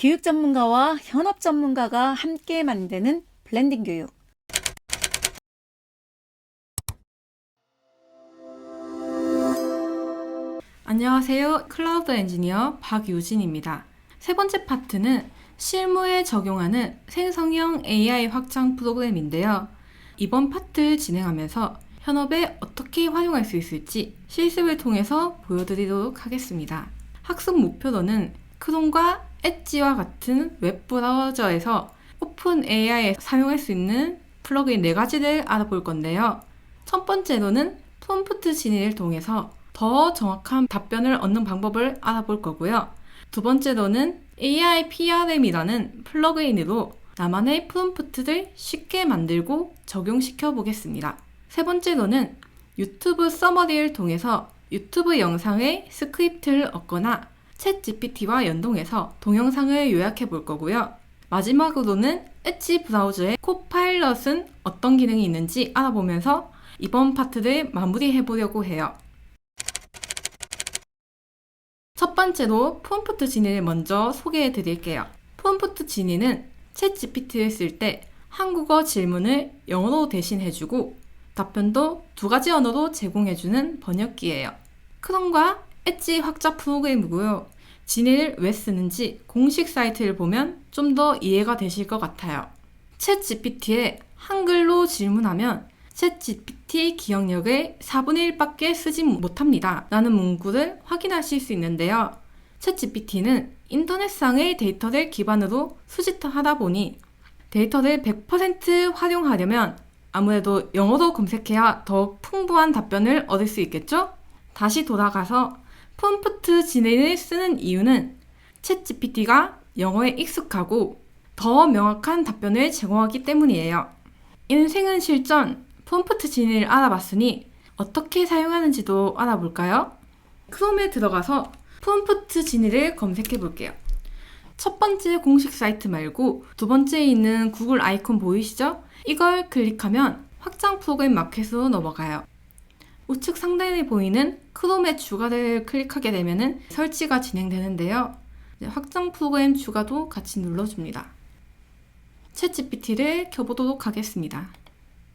교육 전문가와 현업 전문가가 함께 만드는 블렌딩 교육. 안녕하세요. 클라우드 엔지니어 박유진입니다. 세 번째 파트는 실무에 적용하는 생성형 AI 확장 프로그램인데요. 이번 파트 진행하면서 현업에 어떻게 활용할 수 있을지 실습을 통해서 보여드리도록 하겠습니다. 학습 목표로는 크롬과 엣지와 같은 웹 브라우저에서 오픈 AI에 사용할 수 있는 플러그인 4가지를 알아볼 건데요. 첫 번째로는 프롬프트 진입을 통해서 더 정확한 답변을 얻는 방법을 알아볼 거고요. 두 번째로는 AI PRM이라는 플러그인으로 나만의 프롬프트를 쉽게 만들고 적용시켜 보겠습니다. 세 번째로는 유튜브 서머리를 통해서 유튜브 영상의 스크립트를 얻거나 챗 GPT와 연동해서 동영상을 요약해 볼 거고요. 마지막으로는 엣지 브라우저의 코파일럿은 어떤 기능이 있는지 알아보면서 이번 파트를 마무리해 보려고 해요. 첫 번째로 폼프트 진이를 먼저 소개해 드릴게요. 폼프트 진이는 챗 GPT를 쓸 때 한국어 질문을 영어로 대신해 주고 답변도 두 가지 언어로 제공해 주는 번역기예요. 크롬과 엣지 확자 프로그램이고요. 진이를 왜 쓰는지 공식 사이트를 보면 좀 더 이해가 되실 것 같아요. 챗 GPT에 한글로 질문하면 챗 GPT 기억력을 4분의 1밖에 쓰지 못합니다. 라는 문구를 확인하실 수 있는데요. 챗 GPT는 인터넷상의 데이터를 기반으로 수집하다 보니 데이터를 100% 활용하려면 아무래도 영어로 검색해야 더욱 풍부한 답변을 얻을 수 있겠죠? 다시 돌아가서 폼프트 진행을 쓰는 이유는 챗 GPT가 영어에 익숙하고 더 명확한 답변을 제공하기 때문이에요. 인생은 실전, 폼프트 진을 알아봤으니 어떻게 사용하는지도 알아볼까요? 크롬에 들어가서 폼프트 진을 검색해 볼게요. 첫 번째 공식 사이트 말고 두 번째에 있는 구글 아이콘 보이시죠? 이걸 클릭하면 확장 프로그램 마켓으로 넘어가요. 우측 상단에 보이는 크롬의 추가를 클릭하게 되면 설치가 진행되는데요. 확장 프로그램 추가도 같이 눌러줍니다. 챗 GPT를 켜보도록 하겠습니다.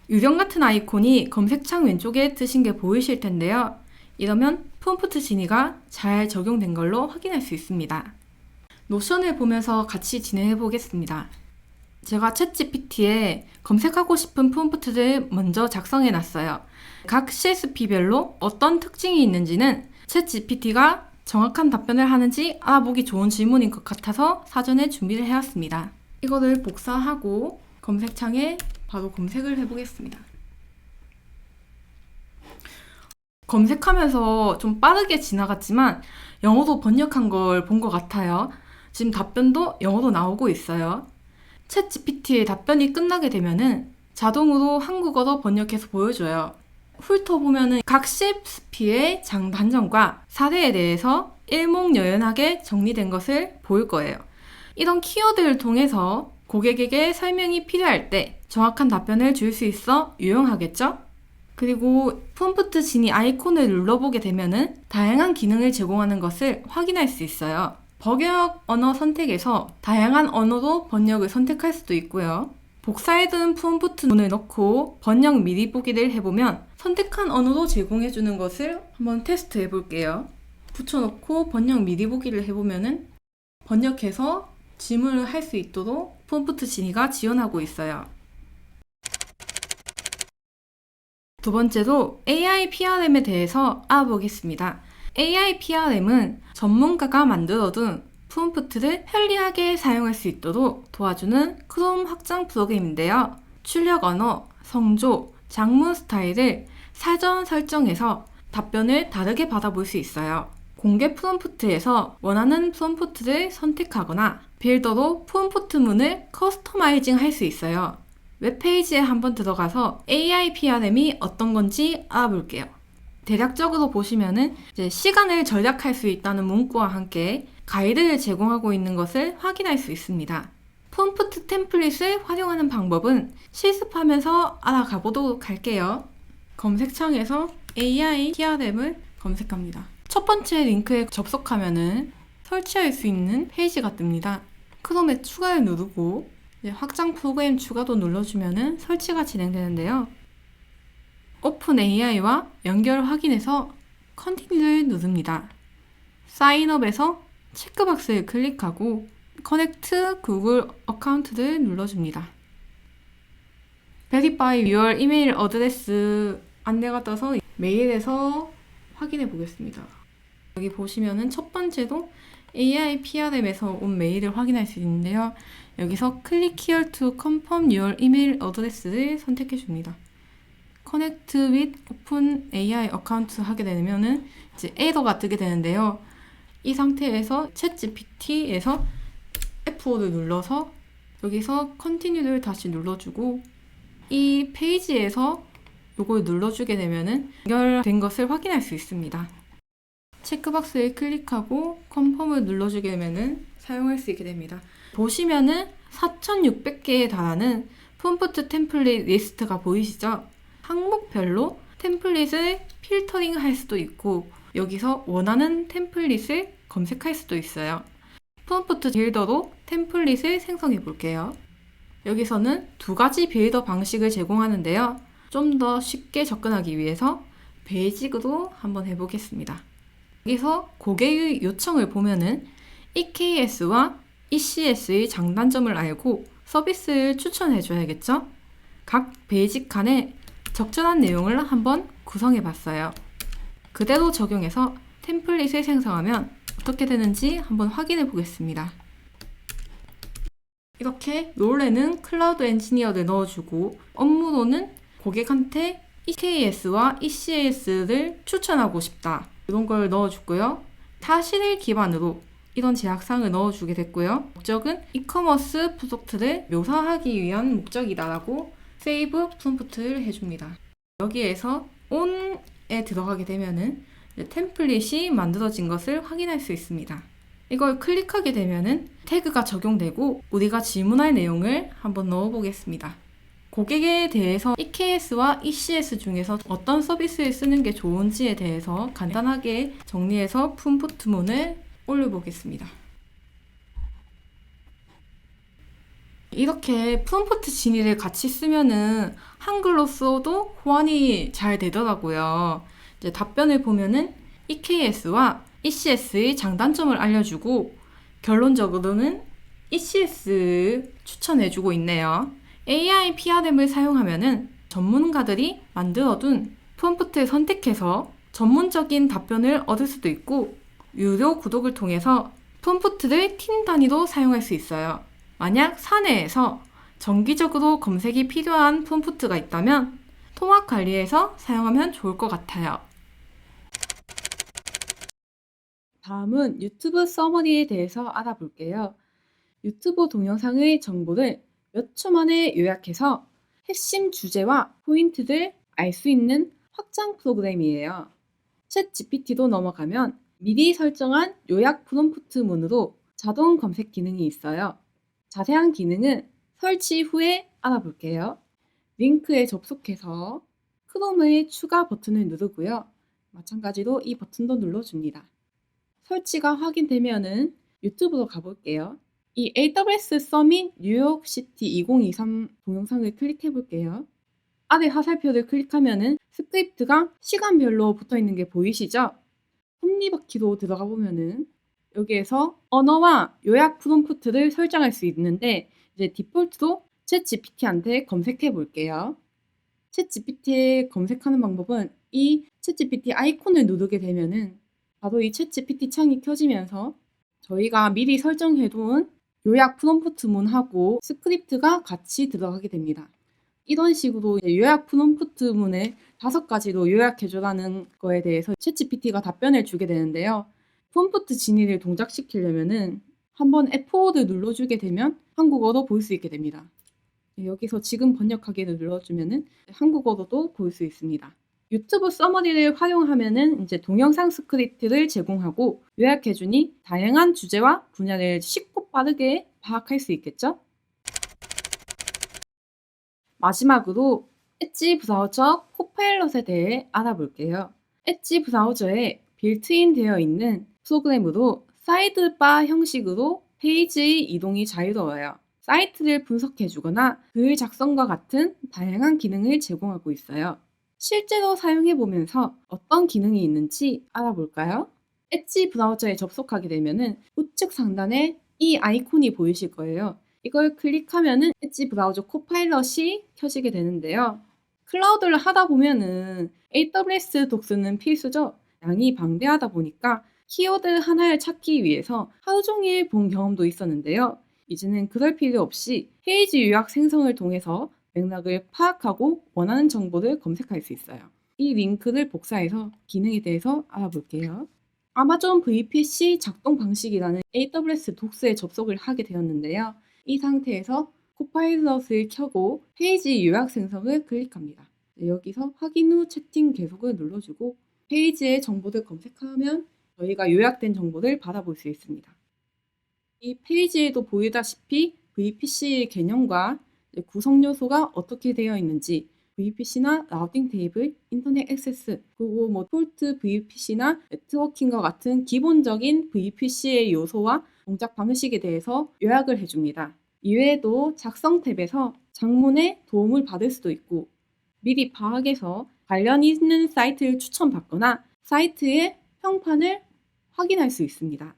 유령 같은 아이콘이 검색창 왼쪽에 뜨신 게 보이실 텐데요. 이러면 폼프트 진이가 잘 적용된 걸로 확인할 수 있습니다. 노션을 보면서 같이 진행해 보겠습니다. 제가 챗 GPT에 검색하고 싶은 폼프트를 먼저 작성해 놨어요. 각 CSP별로 어떤 특징이 있는지는 챗 GPT가 정확한 답변을 하는지 알아보기 좋은 질문인 것 같아서 사전에 준비를 해왔습니다. 이거를 복사하고 검색창에 바로 검색을 해보겠습니다. 검색하면서 좀 빠르게 지나갔지만 영어로 번역한 걸 본 것 같아요. 지금 답변도 영어로 나오고 있어요. 챗 GPT의 답변이 끝나게 되면은 자동으로 한국어로 번역해서 보여줘요. 훑어보면은 각 CSP의 장단점과 사례에 대해서 일목요연하게 정리된 것을 보일 거예요. 이런 키워드를 통해서 고객에게 설명이 필요할 때 정확한 답변을 줄 수 있어 유용하겠죠? 그리고 폼프트 지니 아이콘을 눌러보게 되면은 다양한 기능을 제공하는 것을 확인할 수 있어요. 번역 언어 선택에서 다양한 언어로 번역을 선택할 수도 있고요. 복사해둔 폼프트 문을 넣고 번역 미리 보기를 해보면 선택한 언어로 제공해주는 것을 한번 테스트 해 볼게요. 붙여놓고 번역 미리 보기를 해보면은 번역해서 질문을 할 수 있도록 폼프트 지니가 지원하고 있어요. 두 번째로 AI PRM에 대해서 알아보겠습니다. AI PRM은 전문가가 만들어둔 프롬프트를 편리하게 사용할 수 있도록 도와주는 크롬 확장 프로그램인데요. 출력 언어, 성조, 장문 스타일을 사전 설정해서 답변을 다르게 받아볼 수 있어요. 공개 프롬프트에서 원하는 프롬프트를 선택하거나 빌더로 프롬프트 문을 커스터마이징 할 수 있어요. 웹페이지에 한번 들어가서 AI PRM이 어떤 건지 알아볼게요. 대략적으로 보시면은 시간을 절약할 수 있다는 문구와 함께 가이드를 제공하고 있는 것을 확인할 수 있습니다. 폼프트 템플릿을 활용하는 방법은 실습하면서 알아가 보도록 할게요. 검색창에서 AI PRM을 검색합니다. 첫 번째 링크에 접속하면은 설치할 수 있는 페이지가 뜹니다. 크롬에 추가를 누르고 확장 프로그램 추가도 눌러주면은 설치가 진행되는데요. 오픈 AI와 연결 확인해서 컨티뉴를 누릅니다. 사인업에서 체크박스를 클릭하고 커넥트 구글 어카운트를 눌러줍니다. Verify your 어드레스 안내가 떠서 메일에서 확인해 보겠습니다. 여기 보시면은 첫 번째도 AI PRM에서 온 메일을 확인할 수 있는데요. 여기서 Click here to confirm your email address를 선택해 줍니다. Connect with Open AI account 하게 되면은 이제 에러가 뜨게 되는데요. 이 상태에서 챗GPT에서 F5를 눌러서 여기서 Continue를 다시 눌러주고 이 페이지에서 이걸 눌러주게 되면은 연결된 것을 확인할 수 있습니다. 체크박스에 클릭하고 컨펌을 눌러주게 되면은 사용할 수 있게 됩니다. 보시면은 4,600개에 달하는 폼프트 템플릿 리스트가 보이시죠? 항목별로 템플릿을 필터링 할 수도 있고 여기서 원하는 템플릿을 검색할 수도 있어요. 폼프트 빌더로 템플릿을 생성해 볼게요. 여기서는 두 가지 빌더 방식을 제공하는데요. 좀 더 쉽게 접근하기 위해서 베이직으로 한번 해보겠습니다. 여기서 고객의 요청을 보면은 EKS와 ECS의 장단점을 알고 서비스를 추천해 줘야겠죠? 각 베이직 칸에 적절한 내용을 한번 구성해 봤어요. 그대로 적용해서 템플릿을 생성하면 어떻게 되는지 한번 확인해 보겠습니다. 이렇게 롤에는 클라우드 엔지니어를 넣어주고 업무로는 고객한테 EKS와 ECS를 추천하고 싶다. 이런 걸 넣어줬고요. 사실을 기반으로 이런 제약상을 넣어주게 됐고요. 목적은 이커머스 프로덕트를 묘사하기 위한 목적이다라고 세이브 프롬프트를 해줍니다. 여기에서 on에 들어가게 되면은 템플릿이 만들어진 것을 확인할 수 있습니다. 이걸 클릭하게 되면은 태그가 적용되고 우리가 질문할 내용을 한번 넣어보겠습니다. 고객에 대해서 EKS와 ECS 중에서 어떤 서비스를 쓰는 게 좋은지에 대해서 간단하게 정리해서 풋풋문을 올려보겠습니다. 이렇게 풋풋 진위를 같이 쓰면은 한글로 써도 호환이 잘 되더라고요. 이제 답변을 보면은 EKS와 ECS의 장단점을 알려주고 결론적으로는 ECS 추천해주고 있네요. AI PRM을 사용하면은 전문가들이 만들어둔 프롬프트를 선택해서 전문적인 답변을 얻을 수도 있고 유료 구독을 통해서 프롬프트를 팀 단위로 사용할 수 있어요. 만약 사내에서 정기적으로 검색이 필요한 프롬프트가 있다면 통합 관리에서 사용하면 좋을 것 같아요. 다음은 유튜브 서머리에 대해서 알아볼게요. 유튜브 동영상의 정보를 몇 초 만에 요약해서 핵심 주제와 포인트를 알 수 있는 확장 프로그램이에요. 챗 GPT도 넘어가면 미리 설정한 요약 프롬프트 문으로 자동 검색 기능이 있어요. 자세한 기능은 설치 후에 알아볼게요. 링크에 접속해서 크롬의 추가 버튼을 누르고요. 마찬가지로 이 버튼도 눌러줍니다. 설치가 확인되면은 유튜브로 가볼게요. 이 AWS 서밋 뉴욕 시티 2023 동영상을 클릭해 볼게요. 아래 화살표를 클릭하면은 스크립트가 시간별로 붙어 있는 게 보이시죠? 톱니바퀴로 들어가 보면은 여기에서 언어와 요약 프롬프트를 설정할 수 있는데 이제 디폴트로 챗 GPT한테 검색해 볼게요. 챗 GPT에 검색하는 방법은 이 챗 GPT 아이콘을 누르게 되면은 바로 이 챗 GPT 창이 켜지면서 저희가 미리 설정해 둔 요약 프롬프트 문하고 스크립트가 같이 들어가게 됩니다. 이런 식으로 요약 프롬프트 문을 다섯 가지로 요약해줘라는 거에 대해서 챗GPT가 답변을 주게 되는데요. 프롬프트 진위를 동작시키려면은 한번 F4를 눌러주게 되면 한국어로 볼 수 있게 됩니다. 여기서 지금 번역하기를 눌러주면은 한국어로도 볼 수 있습니다. 유튜브 서머리를 활용하면은 이제 동영상 스크립트를 제공하고 요약해주니 다양한 주제와 분야를 쉽고 빠르게 파악할 수 있겠죠? 마지막으로 엣지 브라우저 코파일럿에 대해 알아볼게요. 엣지 브라우저에 빌트인 되어 있는 프로그램으로 사이드바 형식으로 페이지의 이동이 자유로워요. 사이트를 분석해주거나 글 작성과 같은 다양한 기능을 제공하고 있어요. 실제로 사용해 보면서 어떤 기능이 있는지 알아볼까요? 엣지 브라우저에 접속하게 되면은 우측 상단에 이 아이콘이 보이실 거예요. 이걸 클릭하면은 엣지 브라우저 코파일럿이 켜지게 되는데요. 클라우드를 하다 보면은 AWS 독스는 필수죠. 양이 방대하다 보니까 키워드 하나를 찾기 위해서 하루 종일 본 경험도 있었는데요. 이제는 그럴 필요 없이 페이지 요약 생성을 통해서 맥락을 파악하고 원하는 정보를 검색할 수 있어요. 이 링크를 복사해서 기능에 대해서 알아볼게요. 아마존 VPC 작동 방식이라는 AWS 독스에 접속을 하게 되었는데요. 이 상태에서 코파일럿을 켜고 페이지 요약 생성을 클릭합니다. 네, 여기서 확인 후 채팅 계속을 눌러주고 페이지의 정보를 검색하면 저희가 요약된 정보를 받아볼 수 있습니다. 이 페이지에도 보이다시피 VPC의 개념과 구성 요소가 어떻게 되어 있는지 VPC나 라우팅 테이블, 인터넷 액세스, 그리고 뭐 폴트 VPC나 네트워킹과 같은 기본적인 VPC의 요소와 동작 방식에 대해서 요약을 해줍니다. 이외에도 작성 탭에서 장문에 도움을 받을 수도 있고 미리 파악해서 관련 있는 사이트를 추천받거나 사이트의 평판을 확인할 수 있습니다.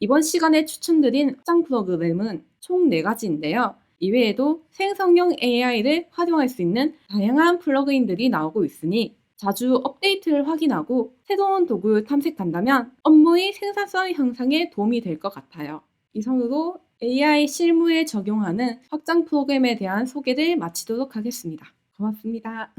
이번 시간에 추천드린 확장 프로그램은 총 4가지인데요. 이외에도 생성형 AI를 활용할 수 있는 다양한 플러그인들이 나오고 있으니 자주 업데이트를 확인하고 새로운 도구를 탐색한다면 업무의 생산성 향상에 도움이 될 것 같아요. 이상으로 AI 실무에 적용하는 확장 프로그램에 대한 소개를 마치도록 하겠습니다. 고맙습니다.